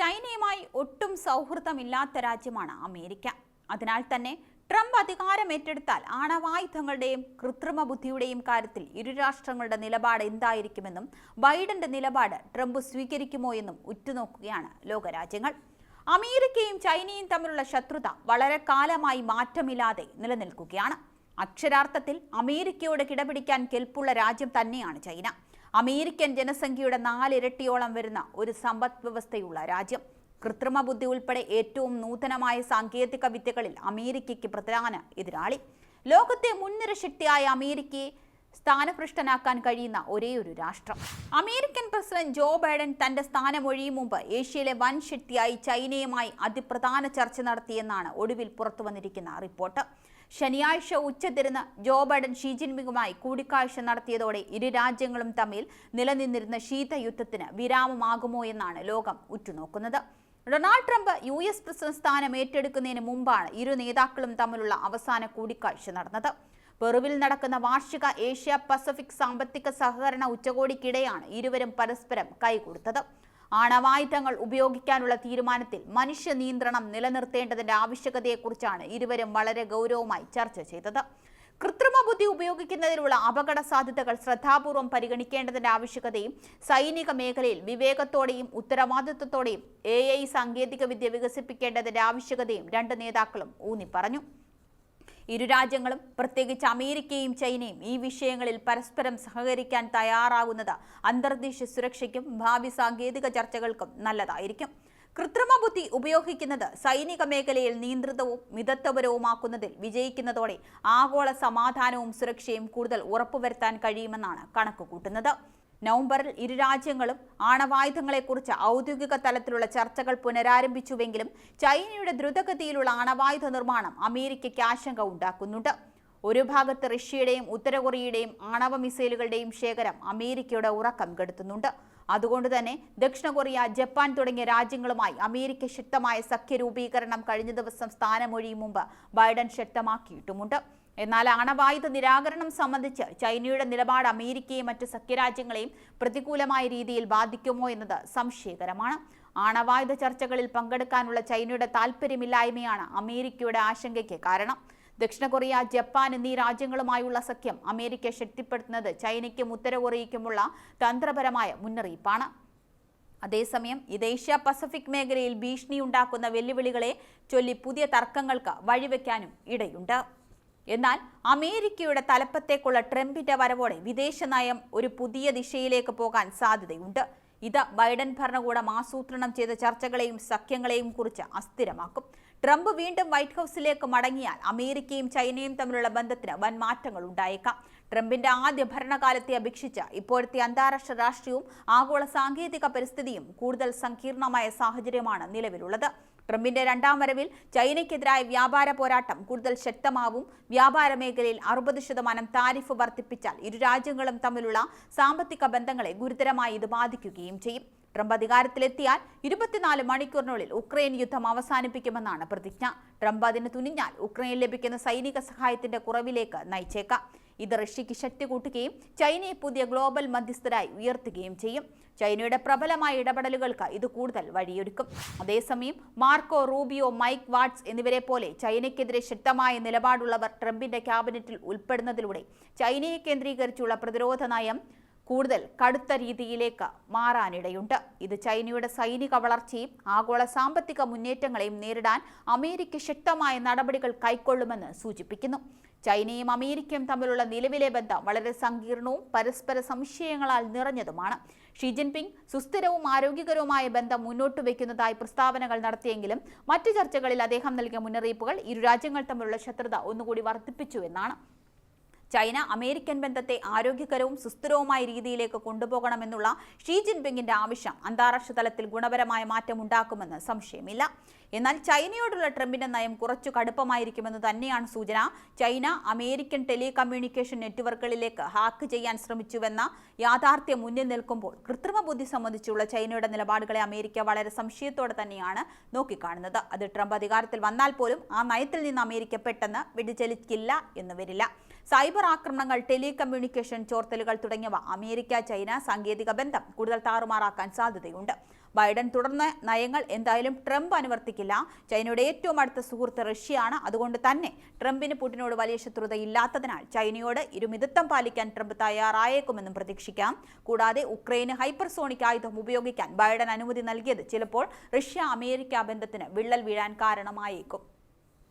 ചൈനയുമായി ഒട്ടും സൗഹൃദമില്ലാത്ത രാജ്യമാണ് അമേരിക്ക. അതിനാൽ തന്നെ ട്രംപ് അധികാരം ഏറ്റെടുത്താൽ ആണവായുധങ്ങളുടെയും കൃത്രിമ ബുദ്ധിയുടെയും കാര്യത്തിൽ ഇരു രാഷ്ട്രങ്ങളുടെ നിലപാട് എന്തായിരിക്കുമെന്നും ബൈഡന്റെ നിലപാട് ട്രംപ് സ്വീകരിക്കുമോ എന്നും ഉറ്റുനോക്കുകയാണ് ലോകരാജ്യങ്ങൾ. അമേരിക്കയും ചൈനയും തമ്മിലുള്ള ശത്രുത വളരെ കാലമായി മാറ്റമില്ലാതെ നിലനിൽക്കുകയാണ്. അക്ഷരാർത്ഥത്തിൽ അമേരിക്കയോട് കിടപിടിക്കാൻ കെൽപ്പുള്ള രാജ്യം തന്നെയാണ് ചൈന. അമേരിക്കൻ ജനസംഖ്യയുടെ നാലിരട്ടിയോളം വരുന്ന ഒരു സമ്പദ് വ്യവസ്ഥയുള്ള രാജ്യം. കൃത്രിമ ബുദ്ധി ഉൾപ്പെടെ ഏറ്റവും നൂതനമായ സാങ്കേതിക വിദ്യകളിൽ അമേരിക്കയ്ക്ക് പ്രധാന എതിരാളി. ലോകത്തെ മുൻനിര ശക്തിയായ അമേരിക്കയെ സ്ഥാനഭ്രഷ്ടനാക്കാൻ കഴിയുന്ന ഒരേയൊരു രാഷ്ട്രം. അമേരിക്കൻ പ്രസിഡന്റ് ജോ ബൈഡൻ തന്റെ സ്ഥാനമൊഴിയും മുമ്പ് ഏഷ്യയിലെ വൻ ശക്തിയായി ചൈനയുമായി അതിപ്രധാന ചർച്ച നടത്തിയെന്നാണ് ഒടുവിൽ പുറത്തു വന്നിരിക്കുന്ന റിപ്പോർട്ട്. ശനിയാഴ്ച ഉച്ചതിരുന്ന് ജോ ബൈഡൻ ഷീ ജിൻപിങ്ങുമായി കൂടിക്കാഴ്ച നടത്തിയതോടെ ഇരു രാജ്യങ്ങളും തമ്മിൽ നിലനിന്നിരുന്ന ശീതയുദ്ധത്തിന് വിരാമമാകുമോ എന്നാണ് ലോകം ഉറ്റുനോക്കുന്നത്. Donald Trump U S president സ്ഥാനം ഏറ്റെടുക്കുന്നതിന് മുമ്പാണ് ഇരു നേതാക്കളും തമ്മിലുള്ള അവസാന കൂടിക്കാഴ്ച നടന്നത്. പെറുവിൽ നടക്കുന്ന വാർഷിക ഏഷ്യ പസഫിക് സാമ്പത്തിക സഹകരണ ഉച്ചകോടിക്കിടെയാണ് ഇരുവരും പരസ്പരം കൈകൊടുത്തത്. ആണവായുധങ്ങൾ ഉപയോഗിക്കാനുള്ള തീരുമാനത്തിൽ മനുഷ്യ നിയന്ത്രണം നിലനിർത്തേണ്ടതിന്റെ ആവശ്യകതയെക്കുറിച്ചാണ് ഇരുവരും വളരെ ഗൗരവമായി ചർച്ച ചെയ്തത്. കൃത്രിമ ബുദ്ധി ഉപയോഗിക്കുന്നതിനുള്ള അപകട സാധ്യതകൾ ശ്രദ്ധാപൂർവം പരിഗണിക്കേണ്ടതിന്റെ ആവശ്യകതയും സൈനിക മേഖലയിൽ വിവേകത്തോടെയും ഉത്തരവാദിത്വത്തോടെയും എ ഐ സാങ്കേതികവിദ്യ വികസിപ്പിക്കേണ്ടതിന്റെ ആവശ്യകതയും രണ്ട് നേതാക്കളും ഊന്നി പറഞ്ഞു ഇരു രാജ്യങ്ങളും പ്രത്യേകിച്ച് അമേരിക്കയും ചൈനയും ഈ വിഷയങ്ങളിൽ പരസ്പരം സഹകരിക്കാൻ തയ്യാറാകുന്നത് അന്തർദേശീയ സുരക്ഷയ്ക്കും ഭാവി സാങ്കേതിക ചർച്ചകൾക്കും നല്ലതായിരിക്കും. കൃത്രിമ ബുദ്ധി ഉപയോഗിക്കുന്നത് സൈനിക മേഖലയിൽ നിയന്ത്രിതവും മിതത്വപരവുമാക്കുന്നതിൽ വിജയിക്കുന്നതോടെ ആഗോള സമാധാനവും സുരക്ഷയും കൂടുതൽ ഉറപ്പുവരുത്താൻ കഴിയുമെന്നാണ് കണക്കുകൂട്ടുന്നത്. നവംബറിൽ ഇരു രാജ്യങ്ങളും ആണവായുധങ്ങളെക്കുറിച്ച് ഔദ്യോഗിക തലത്തിലുള്ള ചർച്ചകൾ പുനരാരംഭിച്ചുവെങ്കിലും ചൈനയുടെ ദ്രുതഗതിയിലുള്ള ആണവായുധ നിർമ്മാണം അമേരിക്കയ്ക്ക് ആശങ്ക ഉണ്ടാക്കുന്നുണ്ട്. ഒരു ഭാഗത്ത് റഷ്യയുടെയും ഉത്തരകൊറിയയുടെയും ആണവ മിസൈലുകളുടെയും ശേഖരം അമേരിക്കയുടെ ഉറക്കം കെടുത്തുന്നുണ്ട്. അതുകൊണ്ട് തന്നെ ദക്ഷിണ കൊറിയ ജപ്പാൻ തുടങ്ങിയ രാജ്യങ്ങളുമായി അമേരിക്ക ശക്തമായ സഖ്യ രൂപീകരണം കഴിഞ്ഞ ദിവസം സ്ഥാനമൊഴിയും മുമ്പ് ബൈഡൻ ശക്തമാക്കിയിട്ടുമുണ്ട്. എന്നാൽ അണവായുധ നിരാകരണം സംബന്ധിച്ച് ചൈനയുടെ നിലപാട് അമേരിക്കയെയും മറ്റ് സഖ്യരാജ്യങ്ങളെയും പ്രതികൂലമായ രീതിയിൽ ബാധിക്കുമോ എന്നത് സംശയകരമാണ്. ആണവായുധ ചർച്ചകളിൽ പങ്കെടുക്കാനുള്ള ചൈനയുടെ താൽപ്പര്യമില്ലായ്മയാണ് അമേരിക്കയുടെ ആശങ്കയ്ക്ക് കാരണം. ദക്ഷിണ കൊറിയ ജപ്പാൻ എന്നീ രാജ്യങ്ങളുമായുള്ള സഖ്യം അമേരിക്ക ശക്തിപ്പെടുത്തുന്നത് ചൈനയ്ക്കും ഉത്തര കൊറിയയ്ക്കുമുള്ള തന്ത്രപരമായ മുന്നറിയിപ്പാണ്. അതേസമയം ഇത് ഏഷ്യ പസഫിക് മേഖലയിൽ ഭീഷണിയുണ്ടാക്കുന്ന വെല്ലുവിളികളെ ചൊല്ലി പുതിയ തർക്കങ്ങൾക്ക് വഴിവെക്കാനും ഇടയുണ്ട്. എന്നാൽ അമേരിക്കയുടെ തലപ്പത്തേക്കുള്ള ട്രംപിന്റെ വരവോടെ വിദേശ നയം ഒരു പുതിയ ദിശയിലേക്ക് പോകാൻ സാധ്യതയുണ്ട്. ഇത് ബൈഡൻ ഭരണകൂടം ആസൂത്രണം ചെയ്ത ചർച്ചകളെയും സഖ്യങ്ങളെയും കുറിച്ച് അസ്ഥിരമാക്കും. ട്രംപ് വീണ്ടും വൈറ്റ് ഹൗസിലേക്ക് മടങ്ങിയാൽ അമേരിക്കയും ചൈനയും തമ്മിലുള്ള ബന്ധത്തിന് വൻ മാറ്റങ്ങൾ ഉണ്ടായേക്കാം. ട്രംപിന്റെ ആദ്യ ഭരണകാലത്തെ അപേക്ഷിച്ച് ഇപ്പോഴത്തെ അന്താരാഷ്ട്ര രാഷ്ട്രീയവും ആഗോള സാങ്കേതിക പരിസ്ഥിതിയും കൂടുതൽ സങ്കീർണമായ സാഹചര്യമാണ് നിലവിലുള്ളത്. ട്രംപിന്റെ രണ്ടാം വരവിൽ ചൈനയ്ക്കെതിരായ വ്യാപാര പോരാട്ടം കൂടുതൽ ശക്തമാവും. വ്യാപാര മേഖലയിൽ അറുപത് ശതമാനം താരിഫ് വർദ്ധിപ്പിച്ചാൽ ഇരു രാജ്യങ്ങളും തമ്മിലുള്ള സാമ്പത്തിക ബന്ധങ്ങളെ ഗുരുതരമായി ഇത് ബാധിക്കുകയും ചെയ്യും. ട്രംപ് അധികാരത്തിലെത്തിയാൽ ഇരുപത്തിനാല് മണിക്കൂറിനുള്ളിൽ ഉക്രൈൻ യുദ്ധം അവസാനിപ്പിക്കുമെന്നാണ് പ്രതിജ്ഞ. ട്രംപ് അതിന് തുനിഞ്ഞാൽ ഉക്രൈനിൽ ലഭിക്കുന്ന സൈനിക സഹായത്തിന്റെ കുറവിലേക്ക് നയിച്ചേക്കാം. ഇത് റഷ്യയ്ക്ക് ശക്തി കൂട്ടുകയും ചൈനയെ പുതിയ ഗ്ലോബൽ മധ്യസ്ഥരായി ഉയർത്തുകയും ചെയ്യും. ചൈനയുടെ പ്രബലമായ ഇടപെടലുകൾക്ക് ഇത് കൂടുതൽ വഴിയൊരുക്കും. അതേസമയം മാർക്കോ റൂബിയോ മൈക്ക് വാട്സ് എന്നിവരെ പോലെ ചൈനയ്ക്കെതിരെ ശക്തമായ നിലപാടുള്ളവർ ട്രംപിന്റെ ക്യാബിനറ്റിൽ ഉൾപ്പെടുന്നതിലൂടെ ചൈനയെ കേന്ദ്രീകരിച്ചുള്ള പ്രതിരോധ നയം കൂടുതൽ കടുത്ത രീതിയിലേക്ക് മാറാനിടയുണ്ട്. ഇത് ചൈനയുടെ സൈനിക വളർച്ചയും ആഗോള സാമ്പത്തിക മുന്നേറ്റങ്ങളെയും നേരിടാൻ അമേരിക്ക ശക്തമായ നടപടികൾ കൈക്കൊള്ളുമെന്ന് സൂചിപ്പിക്കുന്നു. ചൈനയും അമേരിക്കയും തമ്മിലുള്ള നിലവിലെ ബന്ധം വളരെ സങ്കീർണവും പരസ്പര സംശയങ്ങളാൽ നിറഞ്ഞതുമാണ്. ഷീ ജിൻപിങ് സുസ്ഥിരവും ആരോഗ്യകരവുമായ ബന്ധം മുന്നോട്ട് വയ്ക്കുന്നതായി പ്രസ്താവനകൾ നടത്തിയെങ്കിലും മറ്റു ചർച്ചകളിൽ അദ്ദേഹം നൽകിയ മുന്നറിയിപ്പുകൾ ഇരു രാജ്യങ്ങൾ തമ്മിലുള്ള ശത്രുത ഒന്നുകൂടി വർദ്ധിപ്പിച്ചു എന്നാണ്. ചൈന അമേരിക്കൻ ബന്ധത്തെ ആരോഗ്യകരവും സുസ്ഥിരവുമായ രീതിയിലേക്ക് കൊണ്ടുപോകണമെന്നുള്ള ഷീ ജിൻപിങ്ങിന്റെ ആവശ്യം അന്താരാഷ്ട്ര തലത്തിൽ ഗുണപരമായ മാറ്റം ഉണ്ടാക്കുമെന്ന് സംശയമില്ല. എന്നാൽ ചൈനയോടുള്ള ട്രംപിന്റെ നയം കുറച്ചു കടുപ്പമായിരിക്കുമെന്ന് തന്നെയാണ് സൂചന. ചൈന അമേരിക്കൻ ടെലികമ്മ്യൂണിക്കേഷൻ നെറ്റ്വർക്കുകളിലേക്ക് ഹാക്ക് ചെയ്യാൻ ശ്രമിച്ചുവെന്ന യാഥാർത്ഥ്യം മുന്നിൽ നിൽക്കുമ്പോൾ കൃത്രിമ ബുദ്ധി സംബന്ധിച്ചുള്ള ചൈനയുടെ നിലപാടുകളെ അമേരിക്ക വളരെ സംശയത്തോടെ തന്നെയാണ് നോക്കിക്കാണുന്നത്. അത് ട്രംപ് അധികാരത്തിൽ വന്നാൽ പോലും ആ നയത്തിൽ നിന്ന് അമേരിക്ക പെട്ടെന്ന് വിടിച്ചലിക്കില്ല എന്ന് വരില്ല. സൈബർ ആക്രമണങ്ങൾ ടെലികമ്മ്യൂണിക്കേഷൻ ചോർത്തലുകൾ തുടങ്ങിയവ അമേരിക്ക ചൈന സാങ്കേതിക ബന്ധം കൂടുതൽ താറുമാറാക്കാൻ സാധ്യതയുണ്ട്. ബൈഡൻ തുടർന്ന് നയങ്ങൾ എന്തായാലും ട്രംപ് അനുവർത്തിക്കില്ല. ചൈനയുടെ ഏറ്റവും അടുത്ത സുഹൃത്ത് റഷ്യയാണ്. അതുകൊണ്ട് തന്നെ ട്രംപിന് പുടിനോട് വലിയ ശത്രുത ഇല്ലാത്തതിനാൽ ചൈനയോട് ഇരുമിതത്വം പാലിക്കാൻ ട്രംപ് തയ്യാറായേക്കുമെന്നും പ്രതീക്ഷിക്കാം. കൂടാതെ ഉക്രൈന് ഹൈപ്പർസോണിക് ആയുധം ഉപയോഗിക്കാൻ ബൈഡൻ അനുമതി നൽകിയത് ചിലപ്പോൾ റഷ്യ അമേരിക്ക ബന്ധത്തിന് വിള്ളൽ വീഴാൻ കാരണമായേക്കും.